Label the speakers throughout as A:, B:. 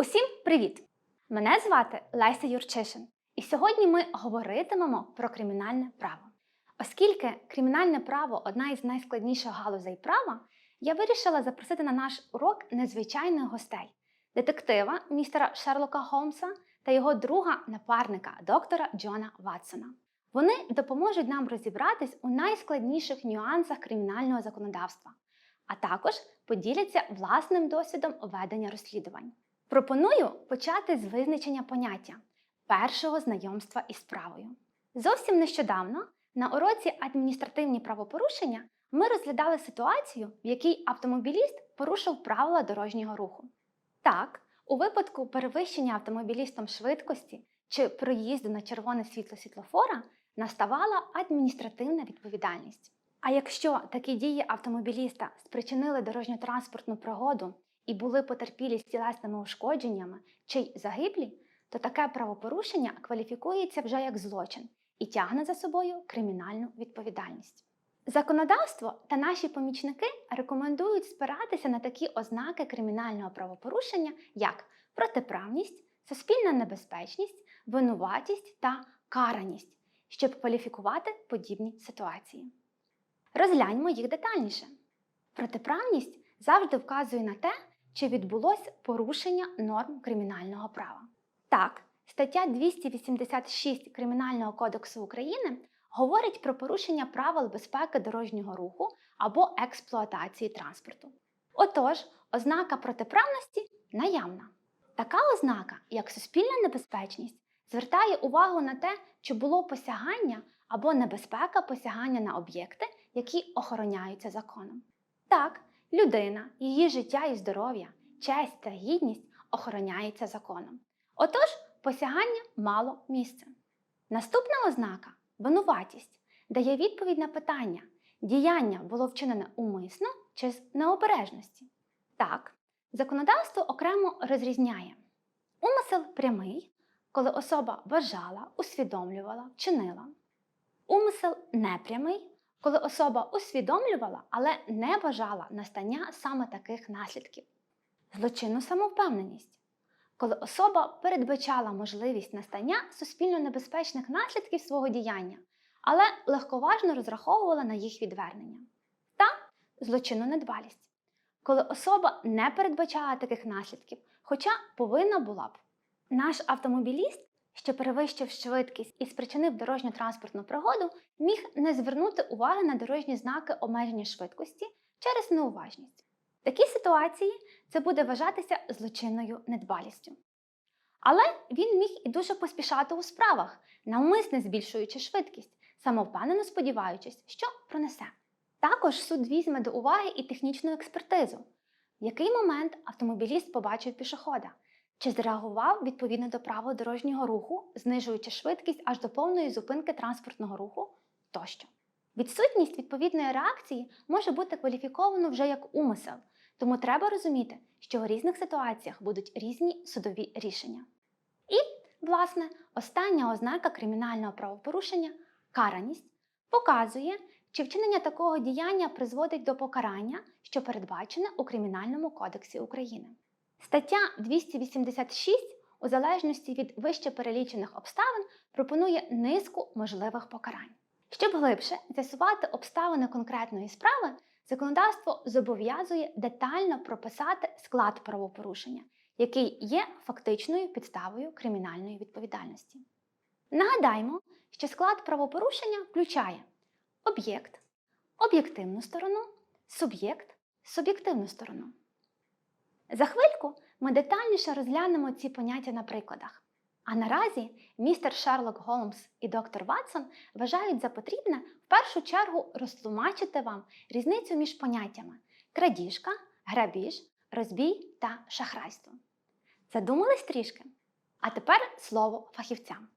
A: Усім привіт! Мене звати Леся Юрчишин, і сьогодні ми говоритимемо про кримінальне право. Оскільки кримінальне право одна із найскладніших галузей права, я вирішила запросити на наш урок незвичайних гостей детектива містера Шерлока Холмса та його друга напарника, доктора Джона Ватсона. Вони допоможуть нам розібратись у найскладніших нюансах кримінального законодавства, а також поділяться власним досвідом ведення розслідувань. Пропоную почати з визначення поняття першого знайомства із справою. Зовсім нещодавно на уроці адміністративні правопорушення ми розглядали ситуацію, в якій автомобіліст порушив правила дорожнього руху. Так, у випадку перевищення автомобілістом швидкості чи проїзду на червоне світло світлофора наставала адміністративна відповідальність. А якщо такі дії автомобіліста спричинили дорожньо-транспортну пригоду і були потерпілі з тілесними ушкодженнями чи й загиблі, то таке правопорушення кваліфікується вже як злочин і тягне за собою кримінальну відповідальність. Законодавство та наші помічники рекомендують спиратися на такі ознаки кримінального правопорушення, як протиправність, суспільна небезпечність, винуватість та караність, щоб кваліфікувати подібні ситуації. Розгляньмо їх детальніше. Протиправність завжди вказує на те, чи відбулось порушення норм кримінального права. Так, стаття 286 Кримінального кодексу України говорить про порушення правил безпеки дорожнього руху або експлуатації транспорту. Отож, ознака протиправності наявна. Така ознака, як суспільна небезпечність, звертає увагу на те, чи було посягання або небезпека посягання на об'єкти, які охороняються законом. Так, людина, її життя і здоров'я, честь та гідність охороняється законом. Отож, посягання мало місця. Наступна ознака винуватість, дає відповідь на питання, діяння було вчинене умисно чи з необережності. Так, законодавство окремо розрізняє умисел прямий, коли особа бажала, усвідомлювала, вчинила. Умисел непрямий, коли особа усвідомлювала, але не бажала настання саме таких наслідків. Злочинну самовпевненість, коли особа передбачала можливість настання суспільно небезпечних наслідків свого діяння, але легковажно розраховувала на їх відвернення. Та злочинну недбалість, коли особа не передбачала таких наслідків, хоча повинна була б. Наш автомобіліст, що перевищив швидкість і спричинив дорожньо-транспортну пригоду, міг не звернути уваги на дорожні знаки обмеження швидкості через неуважність. В такій ситуації це буде вважатися злочинною недбалістю. Але він міг і дуже поспішати у справах, навмисне збільшуючи швидкість, самовпевнено сподіваючись, що пронесе. Також суд візьме до уваги і технічну експертизу, в який момент автомобіліст побачив пішохода, чи зреагував відповідно до правил дорожнього руху, знижуючи швидкість аж до повної зупинки транспортного руху тощо. Відсутність відповідної реакції може бути кваліфіковано вже як умисел, тому треба розуміти, що у різних ситуаціях будуть різні судові рішення. І, власне, остання ознака кримінального правопорушення караність показує, чи вчинення такого діяння призводить до покарання, що передбачене у Кримінальному кодексі України. Стаття 286 у залежності від вище перелічених обставин пропонує низку можливих покарань. Щоб глибше з'ясувати обставини конкретної справи, законодавство зобов'язує детально прописати склад правопорушення, який є фактичною підставою кримінальної відповідальності. Нагадаймо, що склад правопорушення включає об'єкт, об'єктивну сторону, суб'єкт, суб'єктивну сторону. За хвильку ми детальніше розглянемо ці поняття на прикладах. А наразі містер Шерлок Голмс і доктор Ватсон вважають за потрібне в першу чергу розтлумачити вам різницю між поняттями крадіжка, грабіж, розбій та шахрайство. Задумались трішки? А тепер слово фахівцям.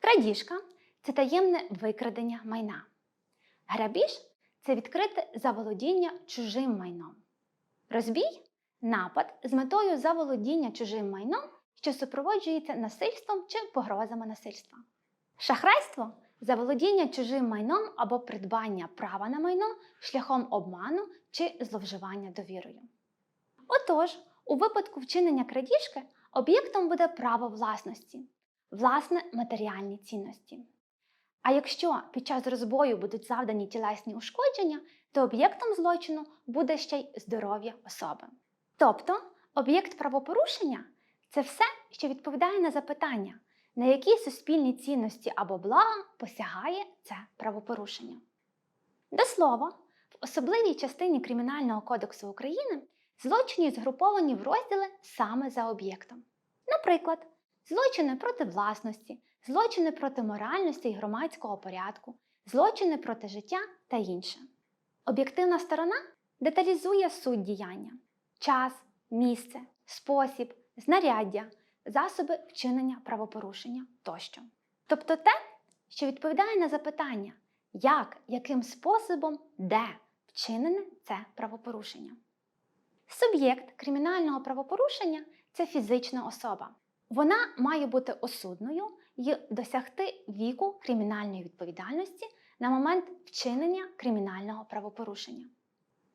A: Крадіжка це таємне викрадення майна. Грабіж це відкрите заволодіння чужим майном. Розбій напад з метою заволодіння чужим майном що супроводжується насильством чи погрозами насильства. Шахрайство заволодіння чужим майном або придбання права на майно шляхом обману чи зловживання довірою. Отож, у випадку вчинення крадіжки об'єктом буде право власності, власне матеріальні цінності. А якщо під час розбою будуть завдані тілесні ушкодження, то об'єктом злочину буде ще й здоров'я особи. Тобто, об'єкт правопорушення це все, що відповідає на запитання, на які суспільні цінності або блага посягає це правопорушення. До слова, в особливій частині Кримінального кодексу України злочини згруповані в розділи саме за об'єктом. Наприклад, злочини проти власності, злочини проти моральності і громадського порядку, злочини проти життя та інше. Об'єктивна сторона деталізує суть діяння, час, місце, спосіб, знаряддя, засоби вчинення правопорушення тощо. Тобто те, що відповідає на запитання, як, яким способом, де вчинене це правопорушення. Суб'єкт кримінального правопорушення це фізична особа. Вона має бути осудною і досягти віку кримінальної відповідальності на момент вчинення кримінального правопорушення.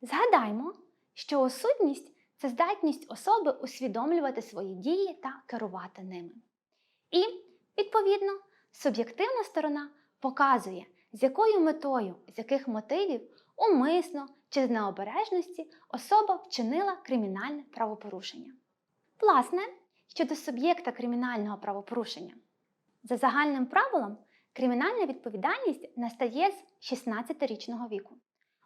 A: Згадаймо, що осудність це здатність особи усвідомлювати свої дії та керувати ними. І, відповідно, суб'єктивна сторона показує, з якою метою, з яких мотивів умисно чи з необережності особа вчинила кримінальне правопорушення. Власне, щодо суб'єкта кримінального правопорушення. За загальним правилом, кримінальна відповідальність настає з 16-річного віку.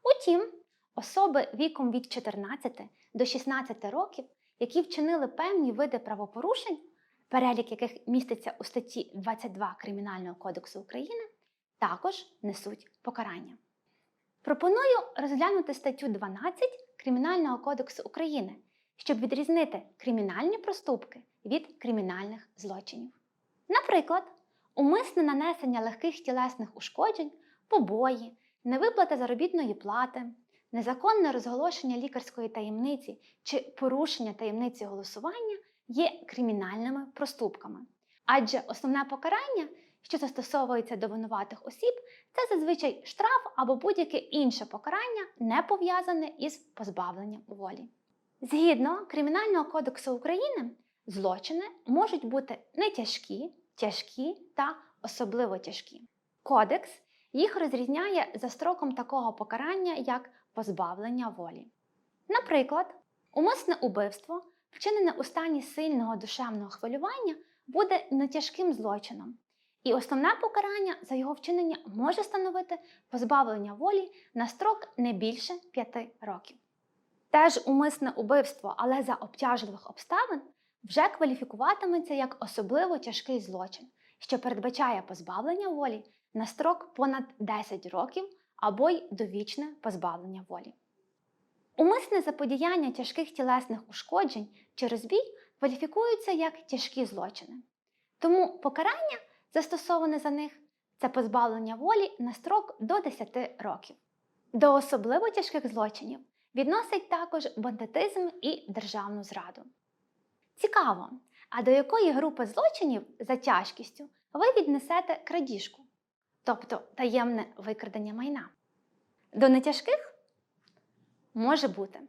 A: Утім, особи віком від 14 до 16 років, які вчинили певні види правопорушень, перелік яких міститься у статті 22 Кримінального кодексу України, також несуть покарання. Пропоную розглянути статтю 12 Кримінального кодексу України, щоб відрізнити кримінальні проступки від кримінальних злочинів. Наприклад, умисне нанесення легких тілесних ушкоджень, побої, невиплата заробітної плати, незаконне розголошення лікарської таємниці чи порушення таємниці голосування є кримінальними проступками. Адже основне покарання, що застосовується до винуватих осіб, це зазвичай штраф або будь-яке інше покарання, не пов'язане із позбавленням волі. Згідно Кримінального кодексу України, злочини можуть бути не тяжкі, тяжкі та особливо тяжкі. Кодекс їх розрізняє за строком такого покарання, як позбавлення волі. Наприклад, умисне убивство, вчинене у стані сильного душевного хвилювання, буде нетяжким злочином, і основне покарання за його вчинення може становити позбавлення волі на строк не більше 5 років. Теж умисне убивство, але за обтяжливих обставин, вже кваліфікуватиметься як особливо тяжкий злочин, що передбачає позбавлення волі на строк понад 10 років або й довічне позбавлення волі. Умисне заподіяння тяжких тілесних ушкоджень чи розбій кваліфікуються як тяжкі злочини. Тому покарання, застосоване за них, це позбавлення волі на строк до 10 років. До особливо тяжких злочинів відносить також бандитизм і державну зраду. Цікаво, а до якої групи злочинів за тяжкістю ви віднесете крадіжку, тобто таємне викрадення майна? До нетяжких може бути,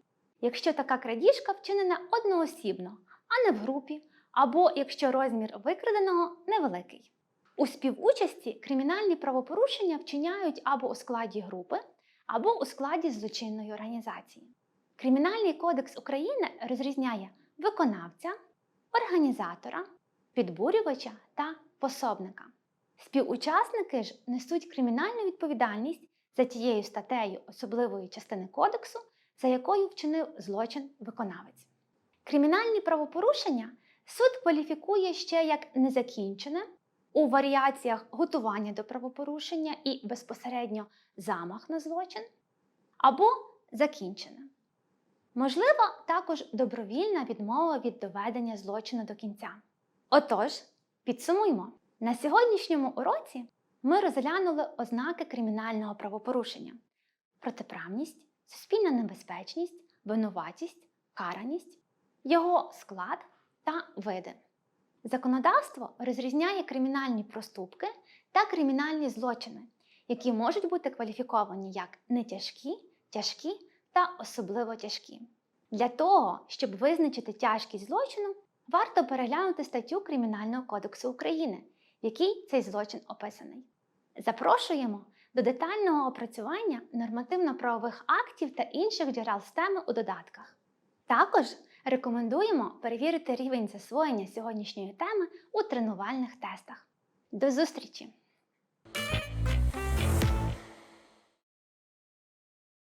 A: якщо така крадіжка вчинена одноосібно, а не в групі, або якщо розмір викраденого невеликий. У співучасті кримінальні правопорушення вчиняють або у складі групи, або у складі злочинної організації. Кримінальний кодекс України розрізняє виконавця, організатора, підбурювача та пособника. Співучасники ж несуть кримінальну відповідальність за тією статтею особливої частини кодексу, за якою вчинив злочин виконавець. Кримінальні правопорушення суд кваліфікує ще як незакінчене у варіаціях готування до правопорушення і безпосередньо замах на злочин, або закінчене. Можлива також добровільна відмова від доведення злочину до кінця. Отож, підсумуймо, на сьогоднішньому уроці ми розглянули ознаки кримінального правопорушення: протиправність, суспільна небезпечність, винуватість, караність, його склад та види. Законодавство розрізняє кримінальні проступки та кримінальні злочини, які можуть бути кваліфіковані як нетяжкі, тяжкі та особливо тяжкі. Для того, щоб визначити тяжкість злочину, варто переглянути статтю Кримінального кодексу України, в якій цей злочин описаний. Запрошуємо до детального опрацювання нормативно-правових актів та інших джерел з теми у додатках. Також рекомендуємо перевірити рівень засвоєння сьогоднішньої теми у тренувальних тестах. До зустрічі!